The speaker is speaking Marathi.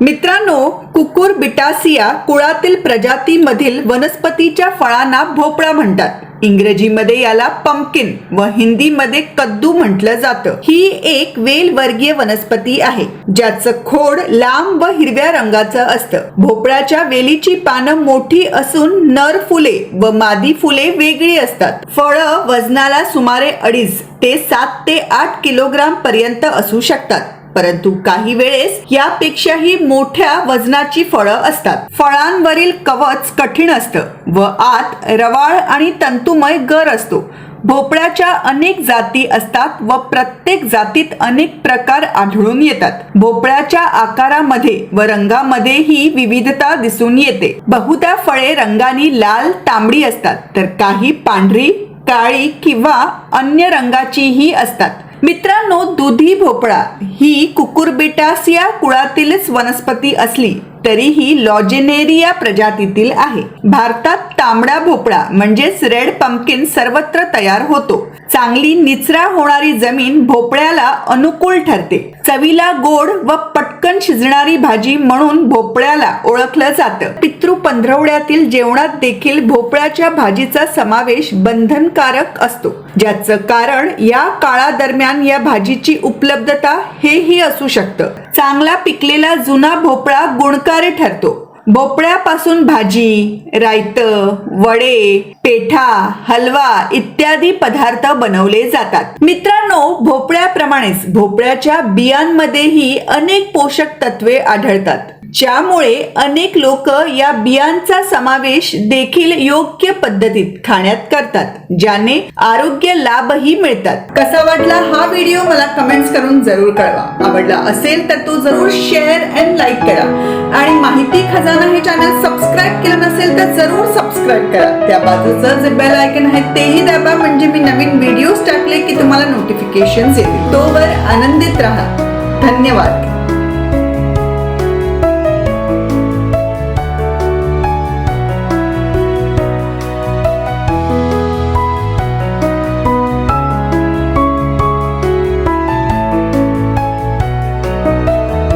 मित्रांनो कुकुर बिटासिया कुळातील प्रजातीमधील वनस्पतीच्या फळांना भोपळा म्हणतात. इंग्रजीमध्ये याला पंपकिन व हिंदीमध्ये कद्दू म्हटलं जातं. ही एक वेल वर्गीय वनस्पती आहे ज्याचं खोड लांब व हिरव्या रंगाचं असतं. भोपळ्याच्या वेलीची पानं मोठी असून नर फुले व मादी फुले वेगळी असतात. फळं वजनाला सुमारे अडीच ते सात ते आठ किलोग्राम पर्यंत असू शकतात. परंतु काही वेळेस यापेक्षाही मोठ्या वजनाची फळं असतात. फळांवरील कवच कठीण असतं व आत रवाळ आणि तंतुमय गर असतो. भोपळ्याच्या अनेक जाती असतात व प्रत्येक जातीत अनेक प्रकार आढळून येतात. भोपळ्याच्या आकारामध्ये व रंगामध्ये ही विविधता दिसून येते. बहुधा फळे रंगानी लाल तांबडी असतात तर काही पांढरी काळी किंवा अन्य रंगाचीही असतात. मित्रांनो दुधी भोपळा ही कुकुरबिटासिया कुळातीलच वनस्पती असली. तरीही लॉजेनेरिया प्रजातीतील आहे. भारतात तांबडा भोपळा म्हणजेच रेड पंपकिन सर्वत्र तयार होतो. चांगली निचरा होणारी जमीन भोपळ्याला अनुकूल ठरते. चवीला गोड व पटकन शिजणारी भाजी म्हणून भोपळ्याला ओळखलं जातं. पितृ पंधरवड्यातील जेवणात देखील भोपळ्याच्या भाजीचा समावेश बंधनकारक असतो. ज्याचं कारण या काळादरम्यान या भाजीची उपलब्धता हेही असू शकतं. चांगला पिकलेला जुना भोपळा गुणकार ठरतो. भोपळ्यापासून भाजी रायतं वडे पेठा हलवा इत्यादी पदार्थ बनवले जातात. मित्रांनो भोपळ्याप्रमाणेच भोपळ्याच्या बियांमध्येही अनेक पोषक तत्वे आढळतात. ज्यामुळे अनेक लोक या बियांचा समावेश देखील योग्य पद्धतीत खाण्यात करतात ज्याने आरोग्य लाभही मिळतात. कसा वाटला हा व्हिडिओ मला कमेंट्स करून जरूर कळवा. आवडला असेल तर तो जरूर शेअर अँड लाईक करा. आणि माहिती खजाना हे चॅनल सबस्क्राईब केलं नसेल तर जरूर सबस्क्राईब करा. त्या बाजूचं जे बेल आयकन आहे तेही दाबा. म्हणजे मी नवीन व्हिडिओज टाकले की तुम्हाला नोटिफिकेशन येतील. तोवर आनंदित राहा. धन्यवाद.